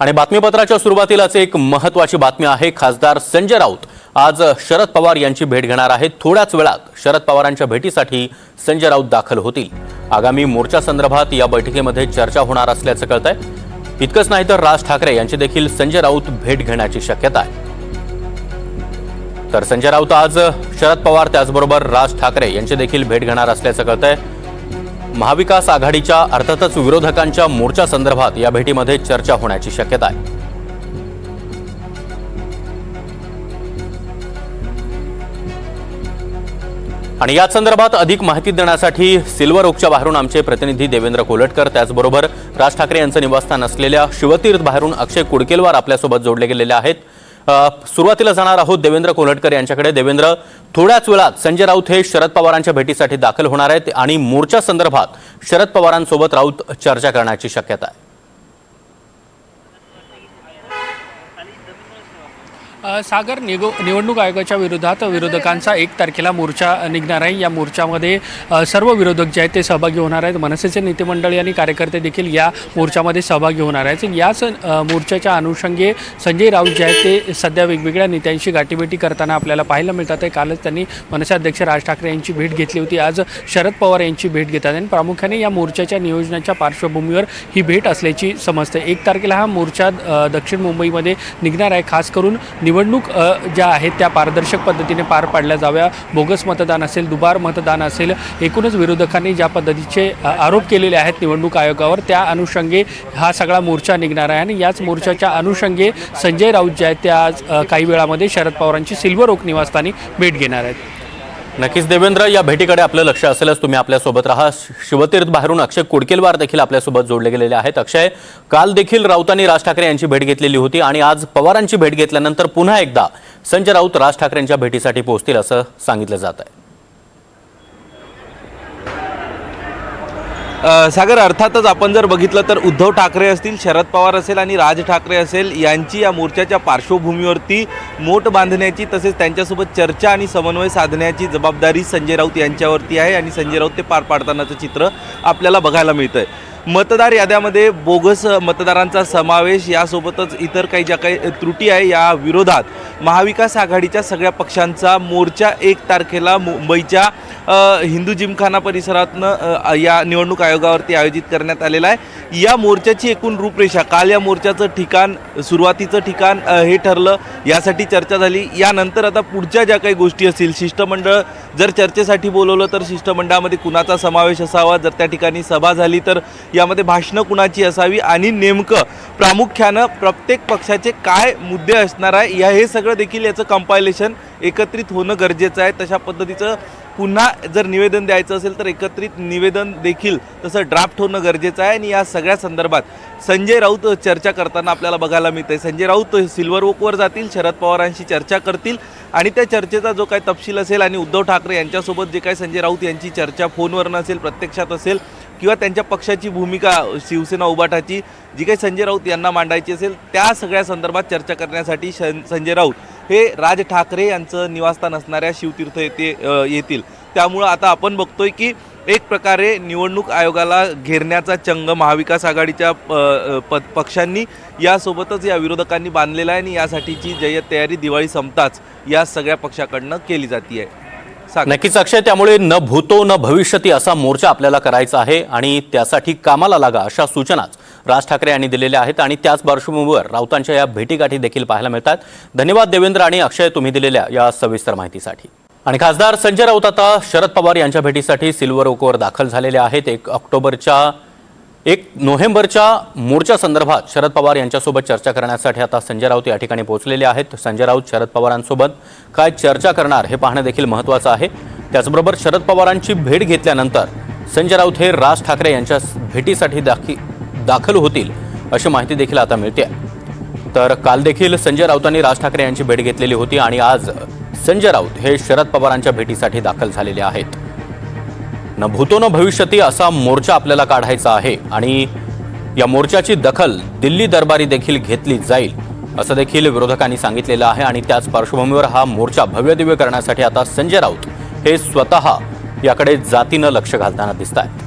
आणि बातमीपत्राच्या सुरुवातीलाच एक महत्वाची बातमी आहे. खासदार संजय राऊत आज शरद पवार यांची भेट घेणार आहेत. थोड्याच वेळात शरद पवारांच्या भेटीसाठी संजय राऊत दाखल होतील. आगामी मोर्चा संदर्भात या बैठकीमध्ये चर्चा होणार असल्याचं कळत आहे इतकंच नाही तर राज ठाकरे यांची देखील संजय राऊत भेट घेण्याची शक्यता आहे. तर संजय राऊत आज शरद पवार त्याचबरोबर राज ठाकरे यांची देखील भेट घेणार असल्याचं कळतंय. महाविकास आघाडीच्या अर्थातच विरोधकांच्या मोर्चा संदर्भात या भेटीमध्ये चर्चा होण्याची शक्यता आहे. आणि या संदर्भात अधिक माहिती देण्यासाठी सिल्वर ओकच्या बाहेरून आमचे प्रतिनिधी देवेंद्र कोलटकर त्याचबरोबर राज ठाकरे यांचं निवासस्थान असलेल्या शिवतीर्थ बाहेरून अक्षय कुडकेलवार आपल्यासोबत जोडले गेलेले आहेत. सुरुवातीला जाणार आहोत देवेंद्र कोलटकर यांच्याकडे. देवेंद्र थोड्याच वेळात संजय राऊत हे शरद पवारांच्या भेटीसाठी दाखल होणार आहेत आणि मोर्चा संदर्भात शरद पवारांसोबत राऊत चर्चा करण्याची शक्यता आहे. सागर निगो निवडणूक आयोगाच्या विरोधात विरोधकांचा एक तारखेला मोर्चा निघणार आहे. या मोर्चामध्ये सर्व विरोधक जे आहेत ते सहभागी होणार आहेत. मनसेचे नेते मंडळी आणि कार्यकर्ते देखील या मोर्चामध्ये सहभागी होणार आहेत. याच मोर्चाच्या अनुषंगे संजय राऊत जे आहेत ते सध्या वेगवेगळ्या नेत्यांशी गाठीभेटी करताना आपल्याला पाहायला मिळतात आहे. कालच त्यांनी मनसे अध्यक्ष राज ठाकरे यांची भेट घेतली होती. आज शरद पवार यांची भेट घेतात आणि प्रामुख्याने या मोर्चाच्या नियोजनाच्या पार्श्वभूमीवर ही भेट असल्याची समजते. एक तारखेला हा मोर्चा दक्षिण मुंबईमध्ये निघणार आहे. खास करून निवडणूक ज्या आहेत त्या पारदर्शक पद्धतीने पार पाडल्या जाव्या. बोगस मतदान असेल दुबार मतदान असेल एकूणच विरोधकांनी ज्या पद्धतीचे आरोप केलेले आहेत निवडणूक आयोगावर त्या अनुषंगे हा सगळा मोर्चा निघणार आहे. आणि याच मोर्चाच्या अनुषंगे संजय राऊत जे आहेत ते आज काही वेळामध्ये शरद पवारांची सिल्वर ओक निवासस्थानी भेट घेणार आहेत. नक्कीच देवेंद्र या भेटीकडे आपलं लक्ष असेलच. तुम्ही आपल्यासोबत राहा. शिवतीर्थ बाहेरून अक्षय कुडकेलवार देखील आपल्यासोबत जोडले गेलेले आहेत. अक्षय काल देखील राऊतांनी राज ठाकरे यांची भेट घेतलेली होती आणि आज पवारांची भेट घेतल्यानंतर पुन्हा एकदा संजय राऊत राज ठाकरेंच्या भेटीसाठी पोहोचतील असं सांगितलं जात आहे. सागर अर्थातच आपण जर बघितलं तर उद्धव ठाकरे असतील शरद पवार असेल आणि राज ठाकरे असेल यांची या मोर्चाच्या पार्श्वभूमीवरती मोठ बांधण्याची तसेच त्यांच्यासोबत चर्चा आणि समन्वय साधण्याची जबाबदारी संजय राऊत यांच्यावरती आहे आणि संजय राऊत ते पार पाडतानाचं चित्र आपल्याला बघायला मिळतं आहे मतदार याद्यामध्ये बोगस मतदारांचा समावेश यासोबतच इतर काही ज्या काही त्रुटी आहे या विरोधात महाविकास आघाडीच्या सगळ्या पक्षांचा मोर्चा एक तारखेला मुंबईच्या हिंदू जिमखाना परिसरातनं या निवडणूक आयोगावरती आयोजित करण्यात आलेला आहे. या मोर्चाची एकूण रूपरेषा काल या मोर्चाचं ठिकाण सुरुवातीचं ठिकाण हे ठरलं यासाठी चर्चा झाली. यानंतर आता पुढच्या ज्या काही गोष्टी असतील शिष्टमंडळ जर चर्चेसाठी बोलवलं तर शिष्टमंडळामध्ये कुणाचा समावेश असावा? जर त्या ठिकाणी सभा झाली तर यामध्ये भाषणं कुणाची असावी? आणि नेमकं प्रामुख्यानं प्रत्येक पक्षाचे काय मुद्दे असणार आहे? या हे सगळं देखील याचं कंपायलेशन एकत्रित होणं गरजेचं आहे. तशा पद्धतीचं पुन्हा जर निवेदन द्यायचं असेल तर एकत्रित निवेदन देखील तसं ड्राफ्ट होणं गरजेचं आहे. आणि या सगळ्या संदर्भात संजय राऊत चर्चा करताना आपल्याला बघायला मिळते संजय राऊत सिल्वर ओकवर जातील शरद पवारांशी चर्चा करतील आणि त्या चर्चेचा जो काही तपशील असेल आणि उद्धव ठाकरे यांच्यासोबत जे काही संजय राऊत यांची चर्चा फोनवरनं असेल प्रत्यक्षात असेल किंवा त्यांच्या पक्षाची भूमिका शिवसेना उभाटाची जी काही संजय राऊत यांना मांडायची असेल त्या सगळ्या संदर्भात चर्चा करण्यासाठी शन संजय राऊत हे राज ठाकरे यांचं निवासस्थान असणाऱ्या शिवतीर्थ येथे येतील त्यामुळं आता आपण बघतोय की एक प्रकारे निवडणूक आयोगाला घेरण्याचा चंग महाविकास आघाडीच्या प- पक्षांनी यासोबतच या विरोधकांनी बांधलेला आहे आणि यासाठीची जय्यत तयारी दिवाळी संपताच या सगळ्या पक्षाकडनं केली जाते आहे नक्कीच अक्षय त्यामुळे न भूतो न भविष्यती असा मोर्चा आपल्याला करायचा आहे आणि त्यासाठी कामाला लागा अशा सूचनाच राज ठाकरे यांनी दिलेल्या आहेत आणि त्याच पार्श्वभूमीवर राऊतांच्या या भेटीगाठी देखील पाहायला मिळतात. धन्यवाद देवेंद्र आणि अक्षय तुम्ही दिलेल्या या सविस्तर माहितीसाठी. आणि खासदार संजय राऊत आता शरद पवार यांच्या भेटीसाठी सिल्वर ओकवर दाखल झालेले आहेत. एक ऑक्टोबरच्या एक नोव्हेंबरच्या मोर्चा संदर्भात शरद पवार यांच्यासोबत चर्चा करण्यासाठी आता संजय राऊत या ठिकाणी पोहोचलेले आहेत. संजय राऊत शरद पवारांसोबत काय चर्चा करणार हे पाहणं देखील महत्त्वाचं आहे. त्याचबरोबर शरद पवारांची भेट घेतल्यानंतर संजय राऊत हे राज ठाकरे यांच्या भेटीसाठी दाखी दाखल होतील अशी माहिती देखील आता मिळते. तर काल देखील संजय राऊतांनी राज ठाकरे यांची भेट घेतलेली होती आणि आज संजय राऊत हे शरद पवारांच्या भेटीसाठी दाखल झालेले आहेत. न भूतो न भविष्यती असा मोर्चा आपल्याला काढायचा आहे आणि या मोर्चाची दखल दिल्ली दरबारी देखील घेतली जाईल असं देखील विरोधकांनी सांगितलेलं आहे आणि त्याच पार्श्वभूमीवर हा मोर्चा भव्यदिव्य करण्यासाठी आता संजय राऊत हे स्वतः याकडे जातीनं लक्ष घालताना दिसत आहेत